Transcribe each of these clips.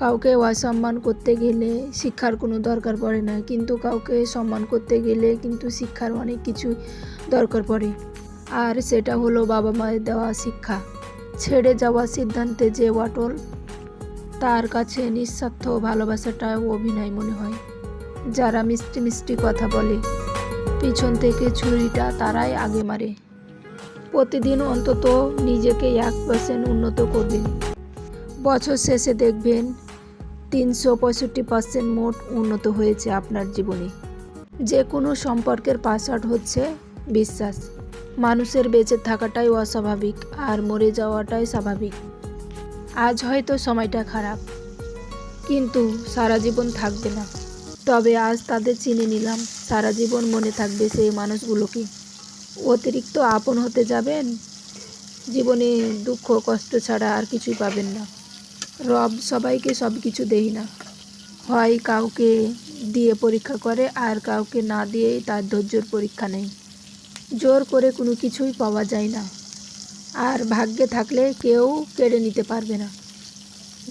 কাউকে অসম্মান করতে গেলে শিক্ষার কোনো দরকার পড়ে না, কিন্তু কাউকে সম্মান করতে গেলে কিন্তু শিক্ষার অনেক কিছু দরকার পড়ে। আর সেটা হলো বাবা মায়ের দেওয়া শিক্ষা। ছেড়ে যাওয়া সিদ্ধান্তে যে অটল, তার কাছে নিঃস্বার্থ ভালোবাসাটা অভিনয় মনে হয়। যারা মিষ্টি মিষ্টি কথা বলে, পিছন থেকে ছুরিটা তারাই আগে মারে। প্রতিদিন অন্তত নিজেকে এক পার্সেন্ট উন্নত করবেন। বছর শেষে দেখবেন তিনশো পঁয়ষট্টি পার্সেন্ট মোট উন্নত হয়েছে আপনার জীবনে। যে কোনো সম্পর্কের পাসওয়ার্ড হচ্ছে বিশ্বাস। মানুষের বেঁচে থাকাটাই অস্বাভাবিক আর মরে যাওয়াটাই স্বাভাবিক। আজ হয়তো সময়টা খারাপ, কিন্তু সারা জীবন থাকবে না। তবে আজ তাদের চিনে নিলাম, সারা জীবন মনে থাকবে সেই মানুষগুলোকে অতিরিক্ত আপন হতে যাবেন? জীবনে দুঃখ, কষ্ট ছাড়া আর কিছুই পাবেন না। রব সবাইকে সব কিছু দেই না। হয় কাউকে দিয়ে পরীক্ষা করে আর কাউকে না দিয়েই তার ধৈর্যর পরীক্ষা নেই। জোর করে কোনো কিছুই পাওয়া যায় না। আর ভাগ্যে থাকলে কেউ কেড়ে নিতে পারবে না।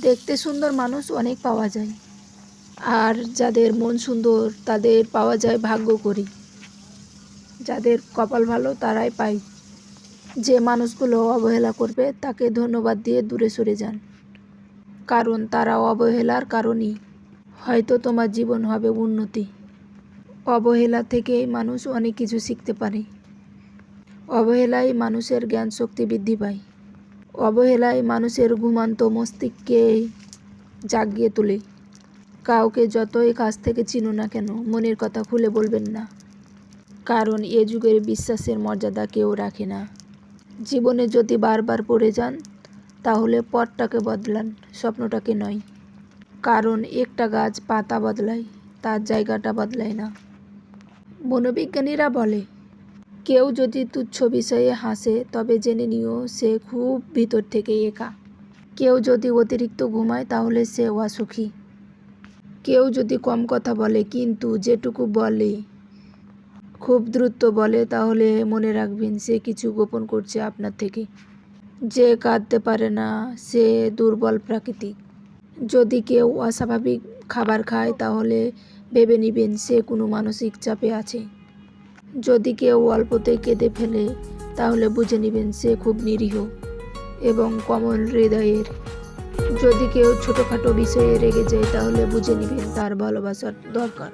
দেখতে সুন্দর মানুষ অনেক পাওয়া যায়। আর যাদের মন সুন্দর, তাদের পাওয়া যায় ভাগ্য করি। যাদের কপাল ভালো, তারাই পায় যে মানুষগুলো অবহেলা করবে, তাকে ধন্যবাদ দিয়ে দূরে সরে যান। কারণ তারা অবহেলার কারণেই। হয়তো তোমার জীবন হবে উন্নতি। অবহেলা থেকেই মানুষ অনেক কিছু শিখতে পারে। অবহেলায় মানুষের জ্ঞান শক্তি বৃদ্ধি পায়। অবহেলায় মানুষের ঘুমান্ত মস্তিষ্ককে জাগিয়ে তোলে। কাউকে যতই কাছ থেকে চিনো না কেন, মনের কথা খুলে বলবেন না। কারণ এ যুগের বিশ্বাসের মর্যাদা কেউ রাখে না। জীবনে যদি বারবার পড়ে যান তাহলে পথটাকে বদলান, স্বপ্নটাকে নয়। কারণ একটা গাছ পাতা বদলায়, তার জায়গাটা বদলায় না। মনোবিজ্ঞানীরা বলে, কেউ যদি তুচ্ছ বিষয়ে হাসে, তবে জেনে নিও সে খুব ভিতর থেকে একা। কেউ যদি অতিরিক্ত ঘুমায়, তাহলে সে অসুখী। কেউ যদি কম কথা বলে, কিন্তু যেটুকু বলে, খুব দ্রুত বলে, তাহলে মনে রাখবেন সে কিছু গোপন করছে আপনার থেকে। যে কাঁদতে পারে না, সে দুর্বল প্রাকৃতিক। যদি কেউ অস্বাভাবিক খাবার খায়, তাহলে ভেবে নেবেন সে কোনো মানসিক চাপে আছে। যদি কেউ অল্পতে কেঁদে ফেলে, তাহলে বুঝে নেবেন সে খুব নিরীহ এবং কমল হৃদয়ের। যদি কেউ ছোটোখাটো বিষয়ে রেগে যায়, তাহলে বুঝে নেবেন তার ভালোবাসার দরকার।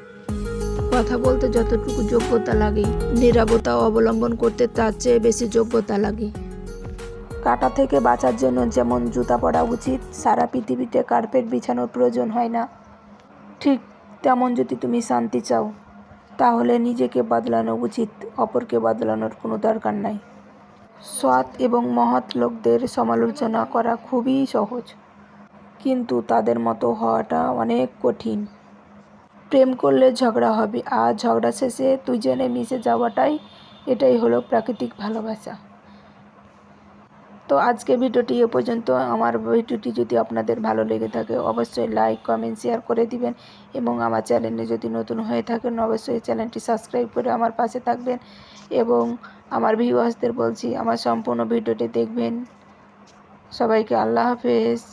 কথা বলতে যতটুকু যোগ্যতা লাগে নিরাপত্তা অবলম্বন করতে তার চেয়ে বেশি যোগ্যতা লাগে। কাটা থেকে বাঁচার জন্য যেমন জুতা পরা উচিত, সারা পৃথিবীতে কার্পেট বিছানোর প্রয়োজন হয় না। ঠিক তেমন যদি তুমি শান্তি চাও, তাহলে নিজেকে বদলানো উচিত, অপরকে বদলানোর কোনো দরকার নাই। সৎ এবং মহৎ লোকদের সমালোচনা করা খুবই সহজ, কিন্তু তাদের মতো হওয়াটা অনেক কঠিন। প্রেম করলে ঝগড়া হবে, আর ঝগড়া শেষে দুজনে মিশে যাওয়াটাই, এটাই হলো প্রাকৃতিক ভালোবাসা। তো আজকে ভিডিওটি এ পর্যন্ত। আমার ভিডিওটি যদি আপনাদের ভালো লেগে থাকে, অবশ্যই লাইক, কমেন্ট, শেয়ার করে দিবেন এবং আমার চ্যানেলে যদি নতুন হয়ে থাকেন, অবশ্যই চ্যানেলটি সাবস্ক্রাইব করে আমার পাশে থাকবেন এবং আমার ভিউয়ার্সদের বলছি, আমার সম্পূর্ণ ভিডিওটি দেখবেন। সবাইকে আল্লাহ হাফেজ।